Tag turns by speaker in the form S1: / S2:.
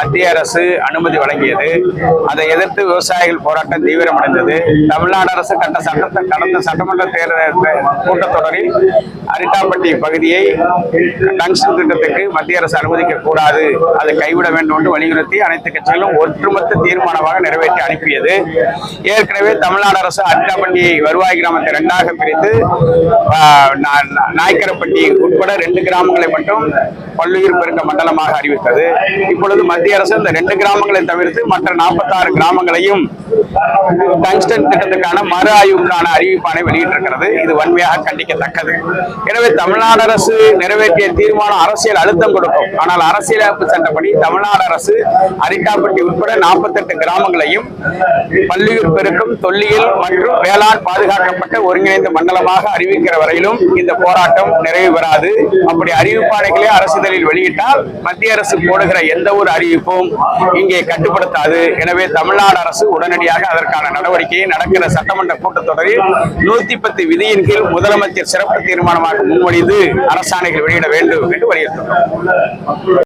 S1: மத்திய அரசு அனுமதி வழங்கியது. அதை எதிர்த்து விவசாயிகள் போராட்டம் தீவிரமடைந்தது. தமிழ்நாடு அரசு கட்ட சட்டத்தை கடந்த சட்டமன்ற தேர்தல் கூட்டத்தொடரில் அரிட்டாப்பட்டி பகுதியை டங்ஸ்டன் திட்டத்துக்கு மத்திய அரசு அனுமதிக்க கூடாது. அதை கைவிட வேண்டும் என்று வலியுறுத்தி அனைத்து கட்சிகளும் ஒற்றுமொத்த தீர்மானமாக நிறைவேற்றி அனுப்பியது. ஏற்கனவே தமிழ்நாடு அரசு அரிட்டாப்பட்டி வருவாய் கிராமத்தை இரண்டாக பிரித்து நாய்க்கரப்பட்டி உட்பட ரெண்டு கிராமங்களை மட்டும் பல்லுயிர் பெருக்க மண்டலமாக அறிவித்தது. இப்பொழுது மத்திய அரசு இந்த ரெண்டு கிராமங்களை தவிர்த்து மற்ற நாற்பத்தாறு கிராமங்களையும் டங்ஸ்டன் திட்டத்துக்கான மறு ஆய்வுக்கான அறிவிப்பானை வெளியிட்டிருக்கிறது. இது வன்மையாக கண்டிக்கத்தக்கது. எனவே தமிழ்நாடு அரசு நிறைவேற்றிய தீர்மானம் அரசியல் அழுத்தம் கொடுக்கும். ஆனால் அரசியலமைப்பு சட்டப்படி தமிழ்நாடு அரசு அரிட்டாப்பட்டி உட்பட நாற்பத்தெட்டு கிராமங்களையும் பள்ளியூர் பெருக்கும் தொல்லியல் மற்றும் வேளாண் பாதுகாக்கப்பட்ட ஒருங்கிணைந்த மண்டலமாக அறிவிக்கிற வரையிலும் இந்த போராட்டம் நிறைவு பெறாது. அப்படி அறிவிப்பானைகளே அரசிதழில் வெளியிட்டால் மத்திய அரசு போடுகிற எந்த ஒரு அறிவிப்பும் இங்கே கட்டுப்படுத்தாது. எனவே தமிழ்நாடு அரசு உடனடியாக அதற்கான நடவடிக்கையை நடக்கிற சட்டமன்ற கூட்டத்தொடரில் நூத்தி பத்து விதியின் கீழ் முதலமைச்சர் சிறப்பு தீர்மானமாக முன்மொழிந்து அரசாணைகள் வெளியிட வேண்டும் என்று வலியுறுத்தினார்